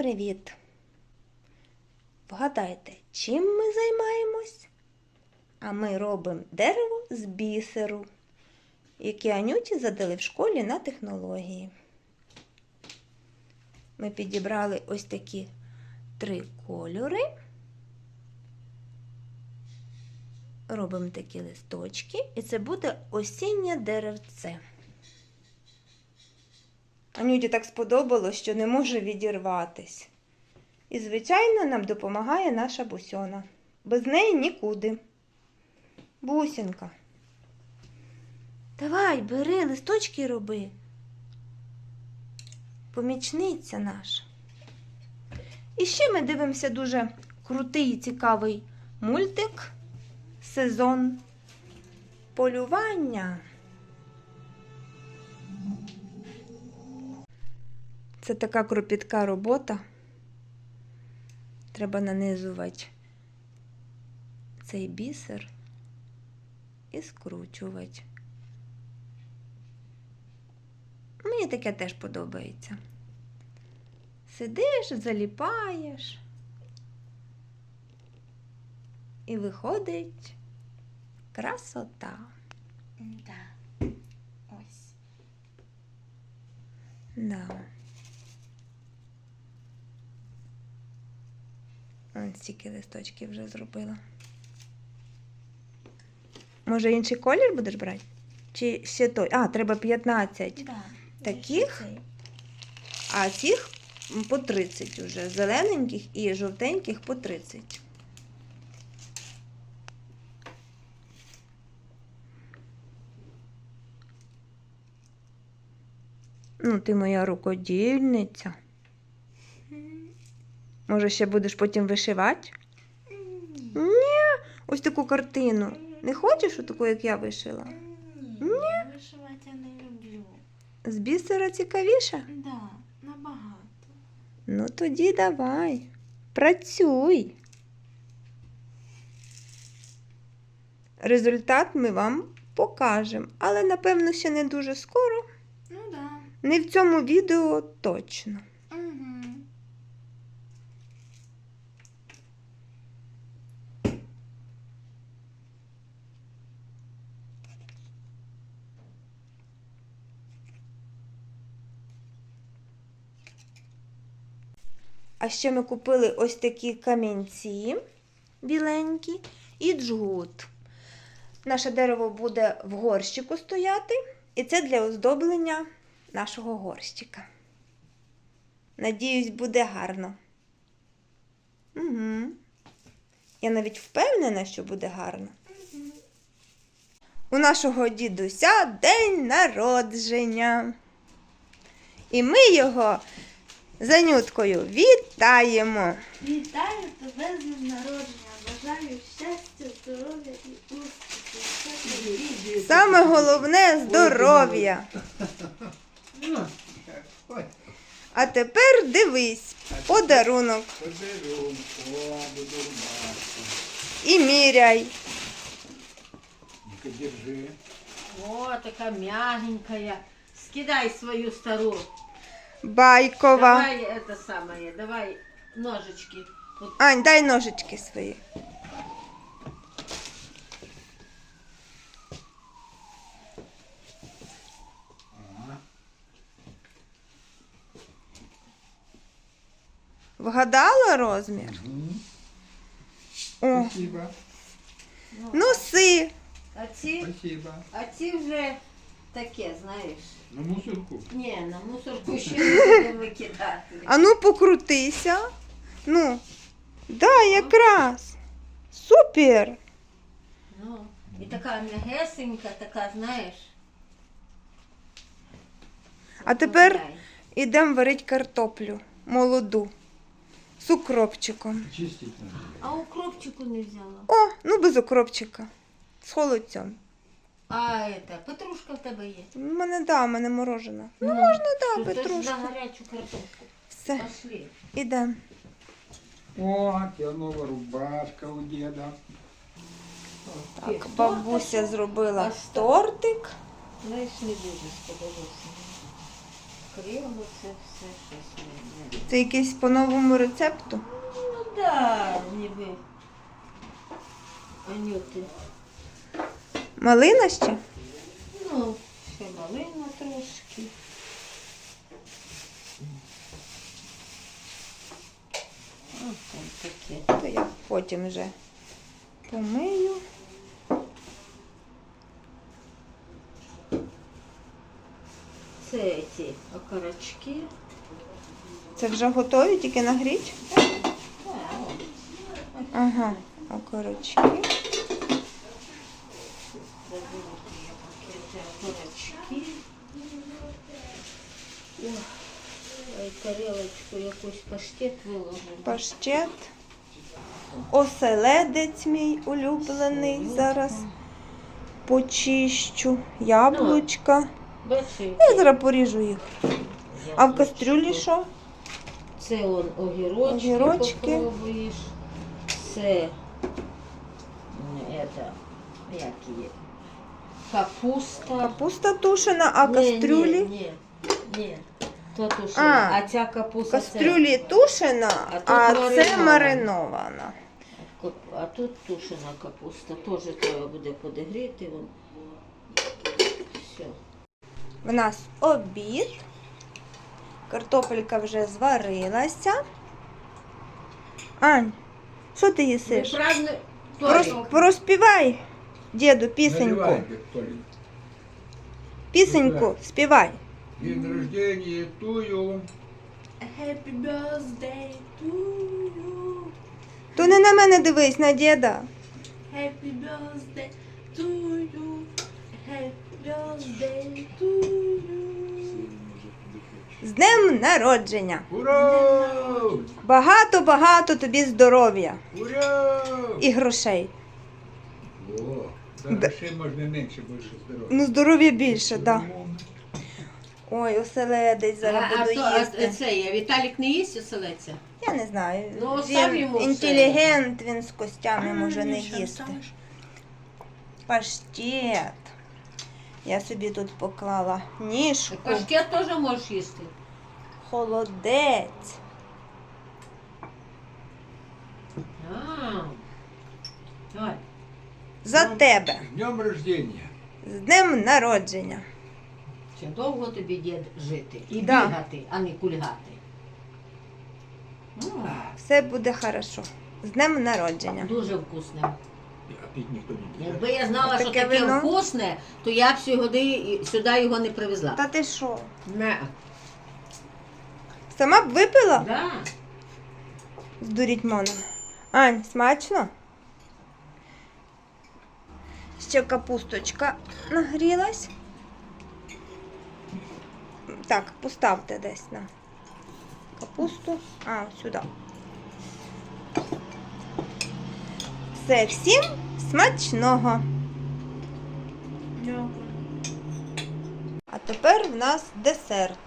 Привіт! Вгадайте, чим ми займаємось? А ми робимо дерево з бісеру, яке Анюті задали в школі на технології. Ми підібрали ось такі три кольори. Робимо такі листочки, і це буде осіннє деревце. Анюті так сподобалось, що не може відірватись. І, звичайно, нам допомагає наша бусьона. Без неї нікуди. Бусінка. Давай, бери, листочки роби. Помічниця наша. І ще ми дивимося дуже крутий і цікавий мультик Сезон полювання. Це така кропітка робота. Треба нанизувати цей бісер і скручувати. Мені таке теж подобається. Сидиш, заліпаєш. І виходить красота. Да. Ось. Да. Ось стільки листочків вже зробила. Може, інший колір будеш брати? Чи ще той? А, треба 15. Да. Таких? А цих по 30 уже. Зелененьких і жовтеньких по 30. Ну, ти моя рукодільниця. Може, ще будеш потім вишивати? Ні, ось таку картину. Не хочеш таку, як я вишила? Ні, я вишивати я не люблю. З бісера цікавіше? Да, набагато. Ну тоді давай. Працюй. Результат ми вам покажемо, але напевно ще не дуже скоро. Ну да. Не в цьому відео точно. Угу. А ще ми купили ось такі камінці біленькі і джгут. Наше дерево буде в горщику стояти, і це для оздоблення нашого горщика. Надіюсь, буде гарно. Угу. Я навіть впевнена, що буде гарно. У нашого дідуся день народження. І ми його з Анюткою вітаємо. Вітаю тебе з днем народження. Бажаю щастя, здоров'я і успіху. Саме головне здоров'я. А тепер дивись, подарунок подарунок, о, і міряй. Держи. О, така мягенькая. Скидай свою стару. Байкова. Давай это самое, давай ножички. Вот Ань, дай ножички свої. Вгадала розмір? О, Спасибо, носи. А ці, спасибо. а ці вже таке, знаєш. На мусорку. Ні, на мусорку ще не будемо викидати. А ну покрутися. Ну, да, якраз. Супер. Ну, і така м'ягесенька, така, знаєш. А тепер Гуляй. ідемо варити картоплю молоду з укропчиком. Чистить надо. А укропчику не взяла. О, ну без укропчика. З холодцем. А это, петрушка в тебе є. У мене да, у мене морожена. Ну, Ну, можна, да, Тут ж петрушку. за гарячу картошку. Все, Пошли. ідемо. О, нова рубашка у деда. Так, бабуся зробила Ось так. тортик. Знаєш, не дуже сподобався. Криво це все щось не. не. Це якийсь по новому рецепту. Ну да, ніби. Анюти. Малина ще? Ну, ще малина трошки. Ось там таке. То я потім вже помию. Це ці окорочки. Це вже готові, тільки нагріть? Так, Ага, окорочки. заберу я пакети окорочки. Ой, ой, тарелочку якусь паштет виложимо. Паштет. Оселедець мій улюблений. Зараз почищу. Яблучка. Бачиш? Я зараз поріжу їх. А в кастрюлі що? Це он огірочки, Огірочки. попробуєш. Це это, як її? Капуста. Капуста тушена, а кастрюлі? Ні, ні, ні. То тушена. А, А, ця капуста. це- Кастрюлі тушена, А а це маринована. А тут тушена капуста. Теж треба буде подігріти. Вон. Все. В нас обід. Картопелька вже зварилася. Ань, що ти їсиш? Прос- Проспівай, діду, пісеньку. Наливай, Пісеньку співай. День рождения тую. Happy birthday to you. То не на мене дивись, на діда. Happy birthday to you. Happy birthday to you. З днем народження. Ура! Багато-багато тобі здоров'я Ура! і грошей. О, зараз ще можна менше, більше здоров'я. Ну, здоров'я більше, так. Да. Ой, оселедець зараз а, буду то, а їсти. це є, Віталік не їсть оселедця? Я не знаю. Ну, остав він йому все. інтелігент, він з костями може не їсти. Паштет. Я собі тут поклала ніжку, Паштет теж можеш їсти. холодець. А. Давай. За Ну. тебе. З днем рождения. З днем народження. Ще довго тобі дід жити і Да. бігати, а не кульгати. М, Все буде хорошо. З днем народження. Дуже вкусне. А пить ніхто не буде. Якби я знала, що Таке таке вино? вкусне, то я б сюди, сюди його не привезла. Та ти що? Не. Сама б випила? Да. Здуріть мона. Ань, смачно? Ще капусточка нагрілась. Так, поставте десь на капусту. А, сюди. Все, всім смачного. Дякую. А тепер в нас десерт.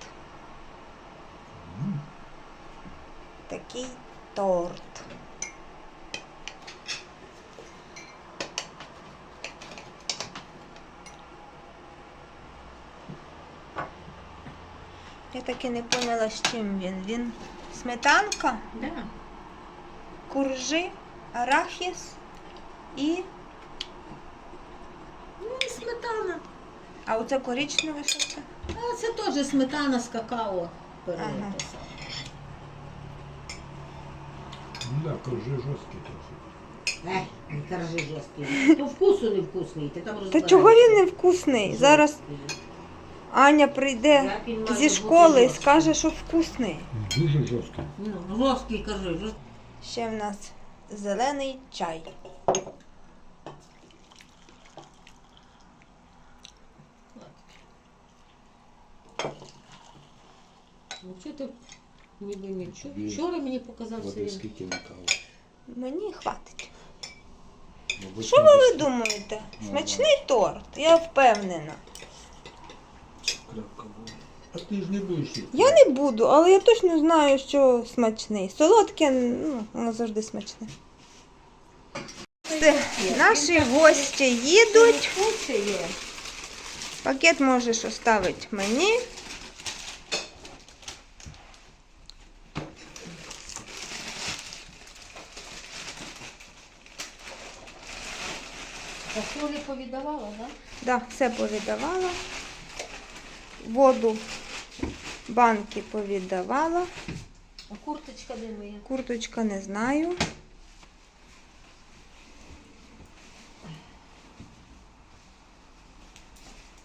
Такий торт. Я так і не поняла, з чим він. Він сметанка, Да. куржи, арахіс і. Ну, і сметана. А оце коричневе що це? А це теж сметана з какао. перелита. Ага. Ну да, коржи жорсткі трохи. Ех, не кажи жорсткий. По вкусу невкусний. Ти там Та розбираєшся. чого він не вкусний? Зараз Жорсткий. Аня прийде зі школи і скаже, що вкусний. Дуже жорсткі. Ну, жорсткий кажи. Ще в нас зелений чай. Ну, що ти ніби нічого. Вчора мені показався Води він. скільки на каву? Мені хватить. Мабуть, Що ви, ви думаєте? Ну, Смачний торт, я впевнена. А ти ж не будеш їсти. Я не буду, але я точно знаю, що смачний. Солодке, ну, воно завжди смачне. Все, наші гості їдуть. Пакет можеш оставити мені. Посуди повідавала, так? Да? Так, да, все повідавала. Воду, банки повіддавала. А курточка де моя? Курточка не знаю.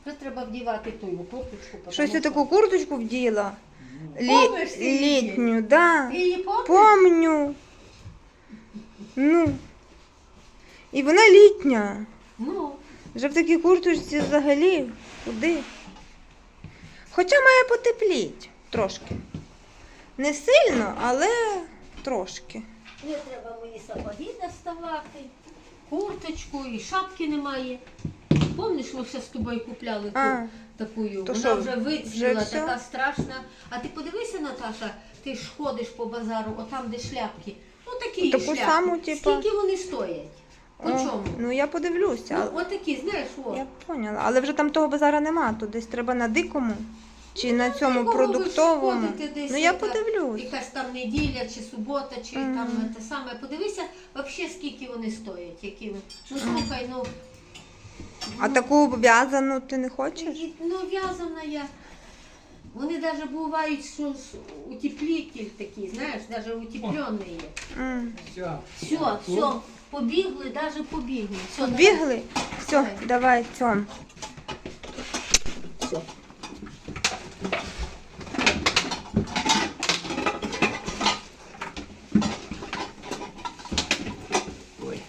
Вже треба вдівати ту курточку. потому Щось що- таку курточку вділа. Лі... Помниш ти її? Літню, да. Ти її помниш? Помню. Ну. І вона літня. Ну, Вже в такій курточці взагалі куди? Хоча має потепліть трошки. Не сильно, але трошки. не треба мої сапоги доставати, курточку і шапки немає. Помниш, ми ще з тобою купляли ту А, таку, то вона що, вже вже вицвіла, всьо? така страшна. А ти подивися, Наташа, ти ж ходиш по базару, отам, де шляпки. Ну такі Таку шляпки. саму, типа? Скільки вони стоять? По чому? ну я подивлюся. Ну, отакі, знаєш, от. Я поняла. Але вже там того базара нема. Тут десь треба на дикому чи на цьому Якого ви продуктовому. сходите десь, Ну я яка- подивлюсь. Якась там неділя чи субота, чи там те саме. Подивися, взагалі, скільки вони стоять. Які... Ну слухай, ну. А таку в'язану ти не хочеш? І- Ну, в'язана я. Вони навіть бувають, що з- утеплитель такий, знаєш, навіть утеплені є. М. Все. Все, все, побігли, навіть побігли. Все, Бігли? Все, давай цьом. Все. Ой.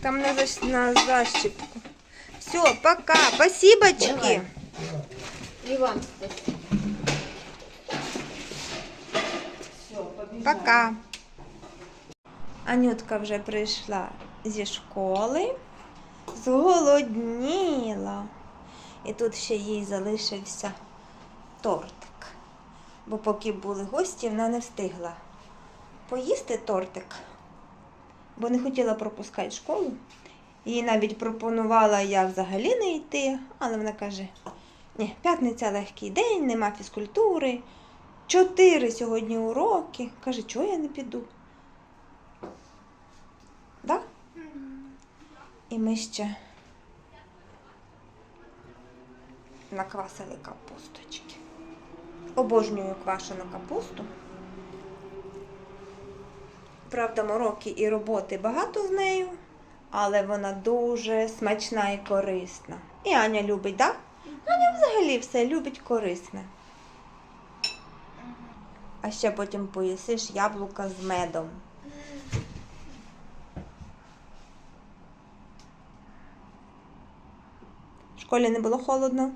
Там на, защ... на защіпку. Все, пока. Спасибочки. Давай. Іван, спасибо. Все, побігли. Пока. Анютка вже прийшла зі школи, зголодніла. І тут ще їй залишився тортик. Бо поки були гості, вона не встигла поїсти тортик, бо не хотіла пропускати школу. Їй навіть пропонувала я взагалі не йти, але вона каже: ні, п'ятниця легкий день, нема фізкультури. Чотири сьогодні уроки. Каже, чого я не піду? Да? І ми ще наквасили капусточки. Обожнюю квашену капусту. Правда, мороки і роботи багато з нею, але вона дуже смачна і корисна. І Аня любить, так? Да? Аня взагалі все любить корисне. А ще потім поїсиш яблука з медом. Школі не було холодно?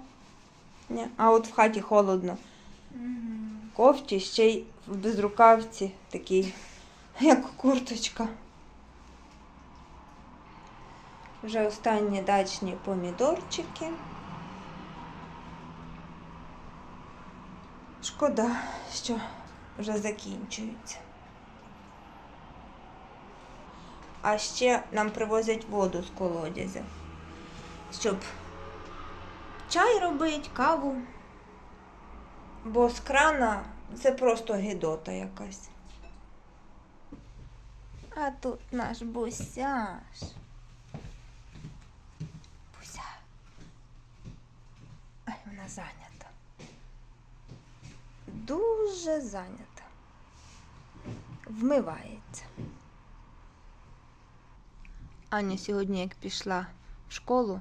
Ні. А от в хаті холодно. Кофті ще й в безрукавці такий, як курточка. Вже останні дачні помідорчики. Шкода, що вже закінчуються. А ще нам привозять воду з колодязя, щоб чай робити, каву. Бо з крана це просто гидота якась. А тут наш бусяш. Буся. Ай, вона зайнята. Дуже зайнята. Вмивається. Аня сьогодні, як пішла в школу,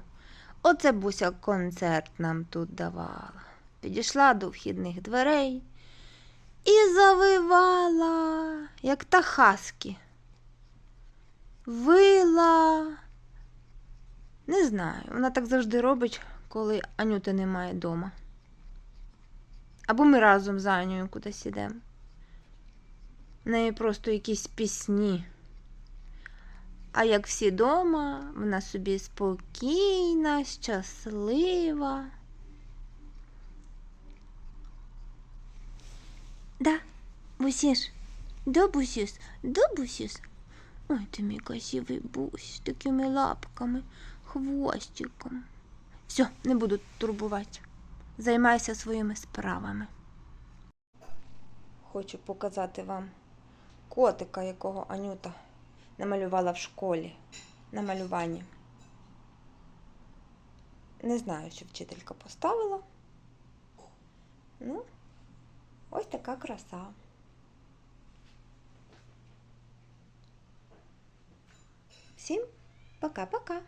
оце Буся концерт нам тут давала. Підійшла до вхідних дверей і завивала, як та хаски. Вила. Не знаю, вона так завжди робить, коли Анюти немає вдома. Або ми разом з Анею кудись ідемо. В неї просто якісь пісні. А як всі дома, вона собі спокійна, щаслива. Да, бусіш, да, бусіс, да, бусіс. Ой, ти мій красивий бусь, з такими лапками, хвостиком. Все, не буду турбувати. Займайся своїми справами. Хочу показати вам котика, якого Анюта намалювала в школі. на малюванні. Не знаю, що вчителька поставила. Ну, ось така краса. Всім пока-пока!